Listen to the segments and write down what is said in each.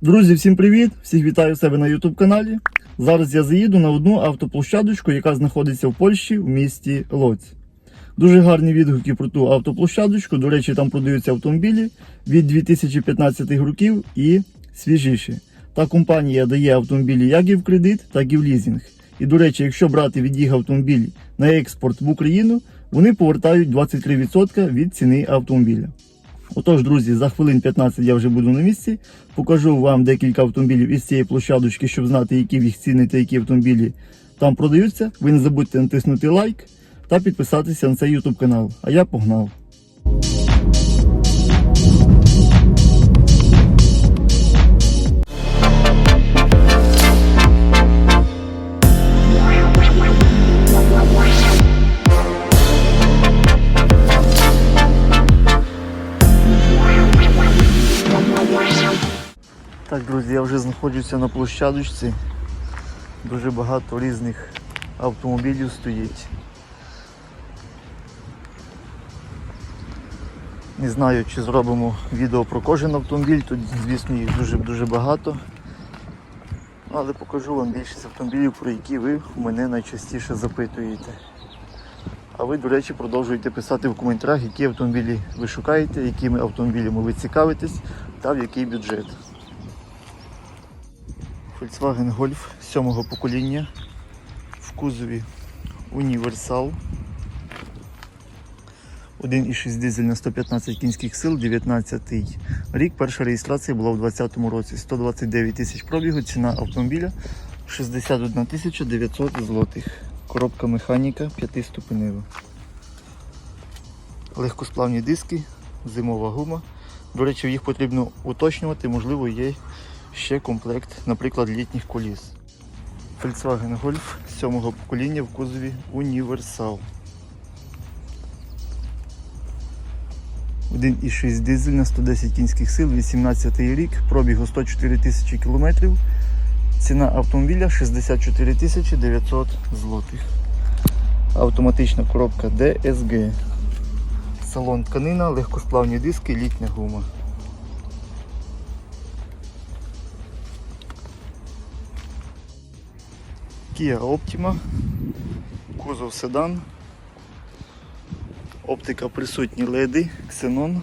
Друзі, всім привіт! Всіх вітаю себе на YouTube каналі. Зараз я заїду на одну автоплощадочку, яка знаходиться в Польщі в місті Лоць. Дуже гарні відгуки про ту автоплощадочку. До речі, там продаються автомобілі від 2015 років і свіжіші. Та компанія дає автомобілі як і в кредит, так і в лізинг. І до речі, якщо брати від їх автомобіль на експорт в Україну, вони повертають 23% від ціни автомобіля. Отож, друзі, за хвилин 15 я вже буду на місці. Покажу вам декілька автомобілів із цієї площадочки, щоб знати, які в їх ціни та які автомобілі там продаються. Ви не забудьте натиснути лайк та підписатися на цей YouTube канал. А я погнав. Так, друзі, я вже знаходжуся на площадочці. Дуже багато різних автомобілів стоїть. Не знаю, чи зробимо відео про кожен автомобіль, тут, звісно, їх дуже-дуже багато. Але покажу вам більшість автомобілів, про які ви мене найчастіше запитуєте. А ви, до речі, продовжуєте писати в коментарях, які автомобілі ви шукаєте, якими автомобілями ви цікавитесь та в який бюджет. Volkswagen Golf 7 покоління в кузові Універсал. 1,6 дизель на 115 кінських сил, 19 рік. Перша реєстрація була в 2020 році. 129 тисяч пробігу, ціна автомобіля 61 тисяча 900 злотих. Коробка механіка 5 ступенева. Легкосплавні диски, зимова гума. До речі, їх потрібно уточнювати, можливо, є ще комплект, наприклад, літніх коліс. Volkswagen Golf 7 покоління в кузові Універсал. 1,6 дизель на 110 кінських сил, 18 рік, пробігу 104 тисячі кілометрів. Ціна автомобіля 64 тисячі 900 злотих. Автоматична коробка DSG. Салон тканина, легкосплавні диски, літня гума. Kia Optima, кузов седан, оптика присутні леди, ксенон,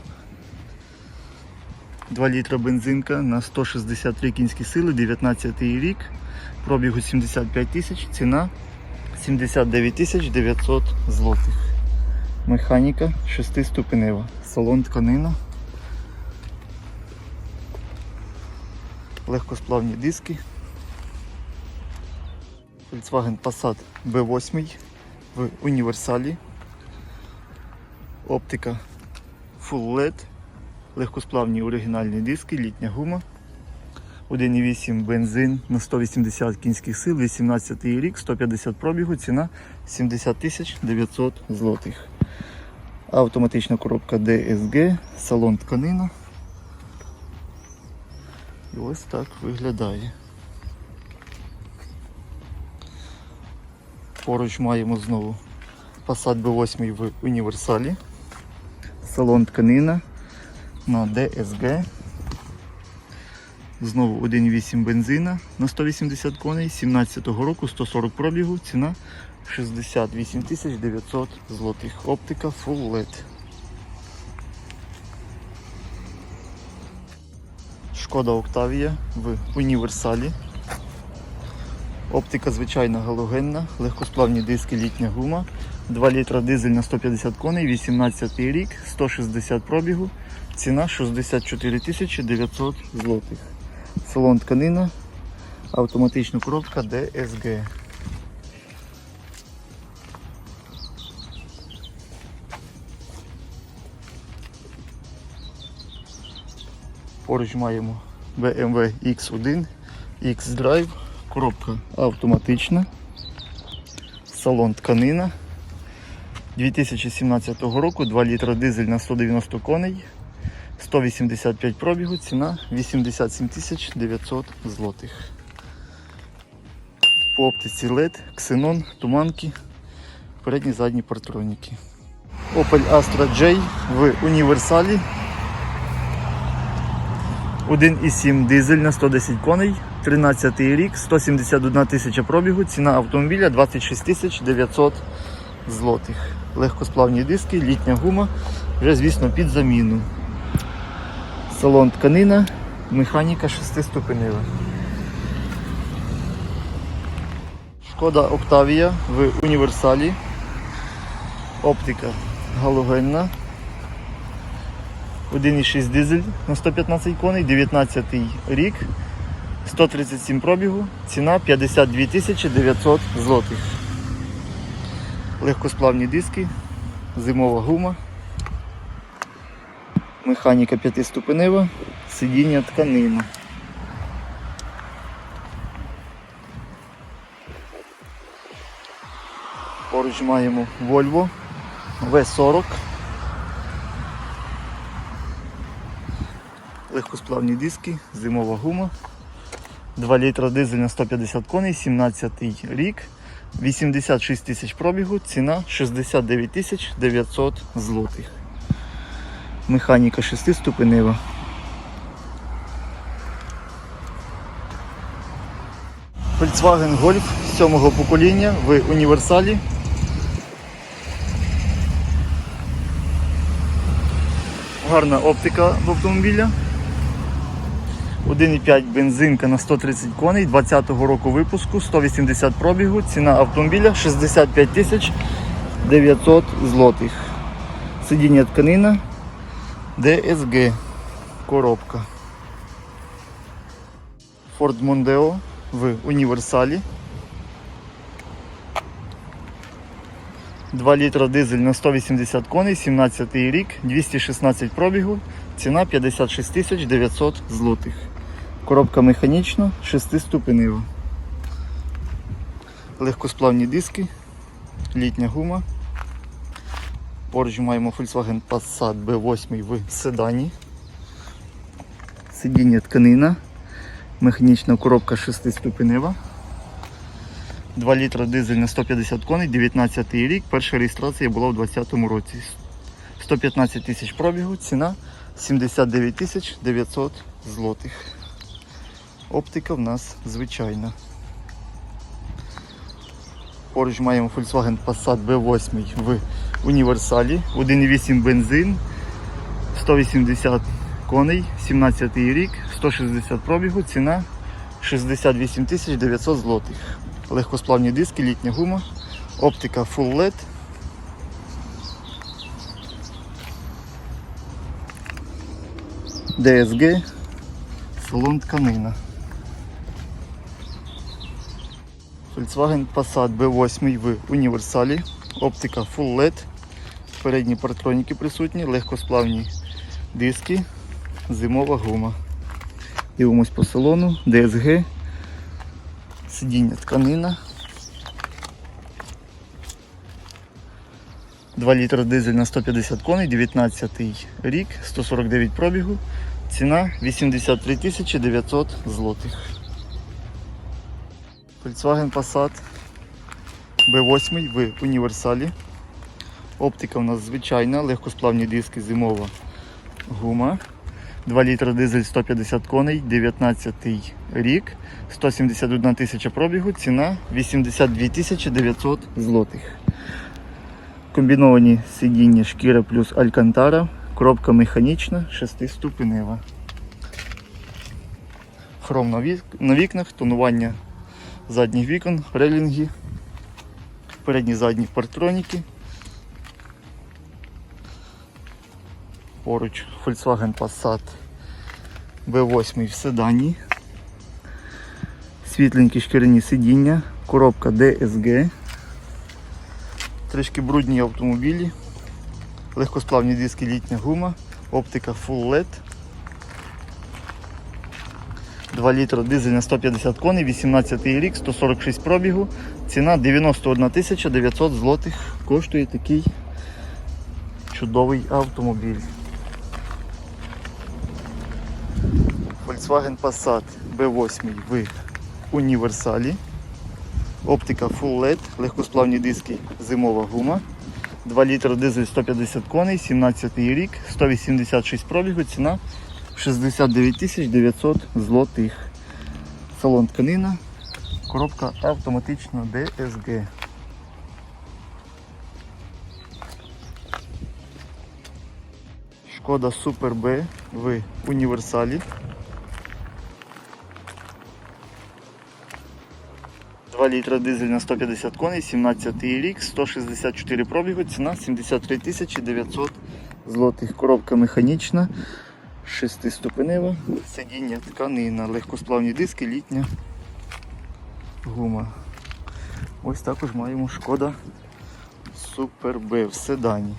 2 літра бензинка на 163 кінські сили, 19 рік, пробігу 75 тисяч, ціна 79 тисяч 900 злотих. Механіка 6-ступенева, салон тканина. Легкосплавні диски. Volkswagen Passat B8 в універсалі. Оптика Full LED, легкосплавні оригінальні диски, літня гума. 1,8 бензин на 180 кінських сил, 18 рік, 150 пробігу, ціна 70 тисяч 900 злотих. Автоматична коробка DSG, салон тканина. І ось так виглядає. Поруч маємо знову Passat B8 в універсалі. Салон тканина на DSG. Знову 1,8 бензина на 180 коней, 17-го року, 140 пробігу, ціна 68 900 злотих. Оптика Full LED. Шкода Октавія в універсалі. Оптика звичайна галогенна, легкосплавні диски, літня гума, 2 літра дизель на 150 коней, 18 рік, 160 пробігу, ціна 64 тисячі 900 злотих. Салон тканина, автоматична коробка DSG. Поруч маємо BMW X1, X-Drive, коробка автоматична, салон тканина. 2017 року 2 літра дизель на 190 коней, 185 пробігу, ціна 87 тисяч 900 злотих. По оптиці LED, ксенон, туманки, передні задні партроніки. Opel Astra J в універсалі 1,7 дизель на 110 коней, 13 рік, 171 тисяча пробігу, ціна автомобіля 26 тисяч 900 злотих. Легкосплавні диски, літня гума, вже звісно під заміну. Салон тканина, механіка 6-ступенева. Шкода Октавія в універсалі. Оптика галогенна. 1,6 дизель на 115 коней, 19 рік, 137 пробігу, ціна 52 тисячі 900 злотих. Легкосплавні диски, зимова гума, механіка п'ятиступенева, сидіння тканина. Поруч маємо Volvo V40. Легкосплавні диски, зимова гума. 2 літра дизель на 150 коней, 17 рік, 86 тисяч пробігу, ціна 69 тисяч 900 злотих. Механіка 6-ступенева. Volkswagen Golf 7-го покоління в універсалі. Гарна оптика в автомобіля. 1,5 бензинка на 130 коней 20-го року випуску, 180 пробігу, ціна автомобіля 65 тисяч 900 злотих. Сидіння тканина DSG. Коробка. Ford Mondeo в універсалі. 2 літра дизель на 180 коней, 17 рік, 216 пробігу, ціна 56 тисяч 900 злотих. Коробка механічна, 6-ступенева. Легкосплавні диски, літня гума. Поруч маємо Volkswagen Passat B8 в седані. Сидіння тканина, механічна коробка 6-ступенева. 2 літра дизель на 150 коней, 19 рік. Перша реєстрація була у 2020 році. 115 тисяч пробігу, ціна 79 тисяч 900 злотих. Оптика в нас звичайна. Поруч маємо Volkswagen Passat B8 в універсалі, 1,8 бензин, 180 коней, 17 рік, 160 пробігу, ціна 68 тисяч 900 злотих. Легкосплавні диски, літня гума, оптика Full LED. DSG, салон тканина. Volkswagen Passat B8 в універсалі, оптика Full LED, передні партроніки присутні, легкосплавні диски, зимова гума. Дивимось по салону, DSG, сидіння тканина. 2 літра дизель на 150 коней, 19 рік, 149 пробігу, ціна 83 тисячі 900 злотих. Volkswagen Passat B8 в універсалі. Оптика у нас звичайна, легкосплавні диски, зимова гума. 2 літра дизель 150 коней, 19 рік, 171 тисяча пробігу, ціна 82 тисячі 900 злотих. Комбіновані сидіння шкіра плюс алькантара, коробка механічна, 6-ступенева. Хром на, на вікнах, тонування задніх вікон, релінги, передні задні партроніки. Поруч Volkswagen Passat B8 в седані. Світленькі шкіряні сидіння, коробка DSG. Трішки брудні автомобілі, легкосплавні диски літня гума, оптика Full LED. 2 літра дизель на 150 коней, 18 рік, 146 пробігу. Ціна 91 тисяча 900 злотих. Коштує такий чудовий автомобіль. Volkswagen Passat B8 в універсалі. Оптика Full LED, легкосплавні диски, зимова гума. 2 літра дизель 150 коней, 17 рік, 186 пробігу, ціна 69 тисяч 900 злотих. Салон тканина, коробка автоматична DSG. Шкода Супер Б в універсалі. 2 літра дизель на 150 коней, 17 рік, 164 пробігу, ціна 73 тисячі 900 злотих. Коробка механічна, шестиступенева, сидіння тканина, легкосплавні диски, літня гума. Ось також маємо шкода Супер Б в седані.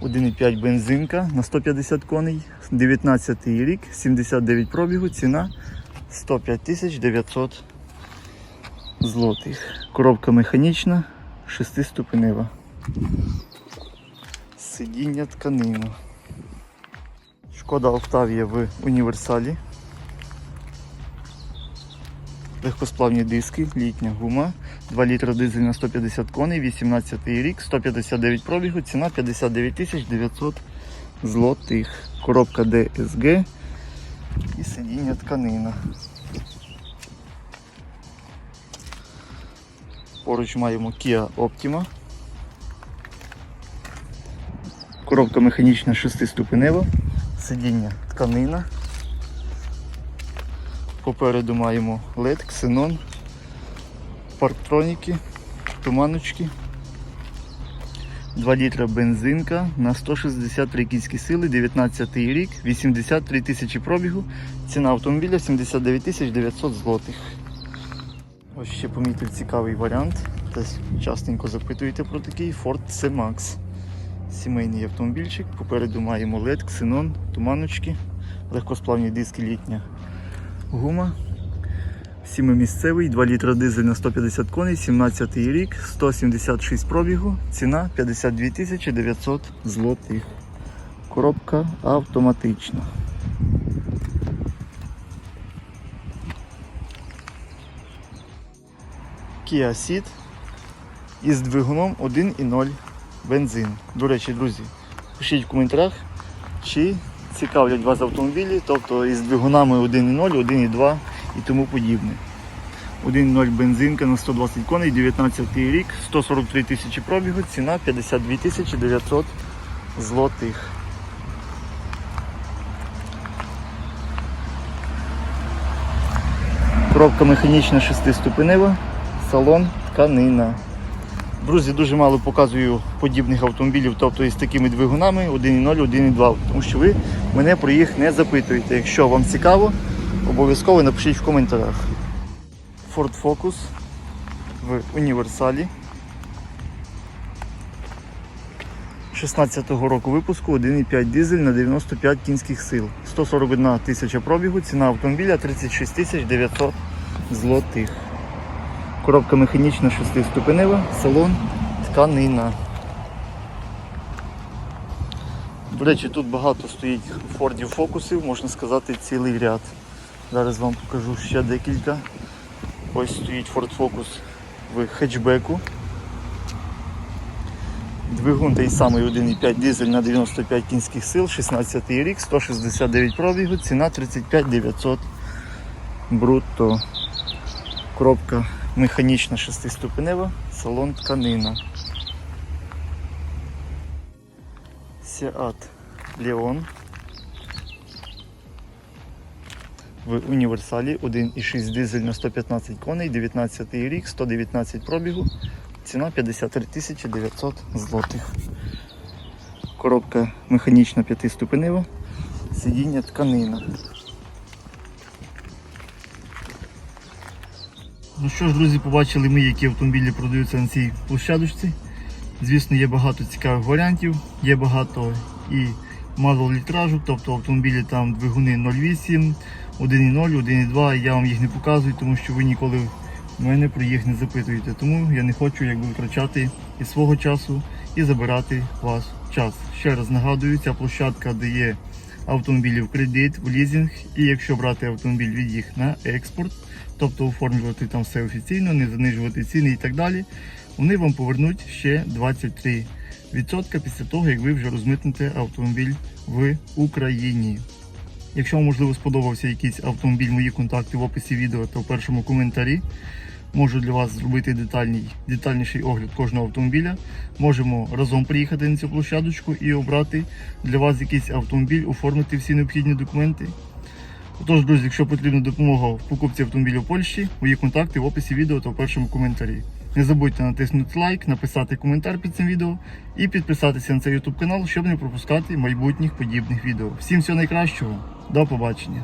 Один бензинка на 150 коней, 19 рік, 79 пробігу, ціна 105 тисяч 900 злотих. Коробка механічна, шестиступенева. Сидіння тканину. Шкода Октавія в універсалі. Легкосплавні диски, літня гума, 2 літра дизель на 150 коней, 18 рік, 159 пробігу, ціна 59 тисяч 900 злотих. Коробка DSG і сидіння тканина. Поруч маємо Kia Optima. Коробка механічна 6-ступенева, сидіння тканина. Попереду маємо LED, ксенон, парктроніки, туманочки. 2 літра бензинка на 163 кінські сили, 19 рік, 83 тисячі пробігу. Ціна автомобіля 79 тисяч 900 злотих. Ось ще помітив цікавий варіант. Частенько запитуєте про такий Ford C-Max. Сімейний автомобільчик. Попереду маємо LED, ксенон, туманочки, легкосплавні диски літня гума. Сімимісцевий, 2 літра дизель на 150 коней, 17 рік, 176 пробігу, ціна 52 тисячі 900 злотих. Коробка автоматична. Kia Ceed із двигуном 1.0 бензин. До речі, друзі, пишіть в коментарях, чи цікавлять вас автомобілі, тобто із двигунами 1.0, 1.2 і тому подібне. 1.0 бензинка на 120 коней, 19 рік, 143 тисячі пробігу, ціна 52 тисячі 900 злотих. Коробка механічна 6-ступенева, салон тканина. Друзі, дуже мало показую подібних автомобілів, тобто із такими двигунами 1.0, 1.2, тому що ви мене про їх не запитуєте. Якщо вам цікаво, обов'язково напишіть в коментарях. Ford Focus в універсалі. 16-го року випуску 1,5 дизель на 95 кінських сил. 141 тисяча пробігу, ціна автомобіля 36 тисяч 900 злотих. Коробка механічна 6-ступенева, салон, тканина. До речі, тут багато стоїть фордів фокусів, можна сказати, цілий ряд. Зараз вам покажу ще декілька. Ось стоїть Ford Focus в хетчбеку. Двигун той самий 1,5 дизель на 95 кінських сил, 16 рік, 169 пробігу, ціна 35 900 брутто. Коробка механічна 6-ступенева, салон тканина. Seat Leon в універсалі 1,6 дизель на 115 коней, 19 рік, 119 пробігу, ціна 53 тисячі 900 злотих. Коробка механічна 5-ступенева, сидіння тканина. Ну що ж, друзі, побачили ми, які автомобілі продаються на цій площадочці. Звісно, є багато цікавих варіантів, є багато і малого літражу, тобто автомобілі там двигуни 0,8, 1,0, 1,2. Я вам їх не показую, тому що ви ніколи в мене про їх не запитуєте. Тому я не хочу якби втрачати і свого часу і забирати ваш час. Ще раз нагадую, ця площадка дає автомобілі в кредит, в лізинг, і якщо брати автомобіль від їх на експорт, тобто оформлювати там все офіційно, не занижувати ціни і так далі, вони вам повернуть ще 23 відсотка після того, як ви вже розмитните автомобіль в Україні. Якщо вам можливо сподобався якийсь автомобіль, мої контакти в описі відео та в першому коментарі. Можу для вас зробити детальний, детальніший огляд кожного автомобіля. Можемо разом приїхати на цю площадочку і обрати для вас якийсь автомобіль, оформити всі необхідні документи. Отож, друзі, якщо потрібна допомога в покупці автомобіля в Польщі, мої контакти в описі відео та в першому коментарі. Не забудьте натиснути лайк, написати коментар під цим відео і підписатися на цей YouTube канал, щоб не пропускати майбутніх подібних відео. Всім всього найкращого, до побачення!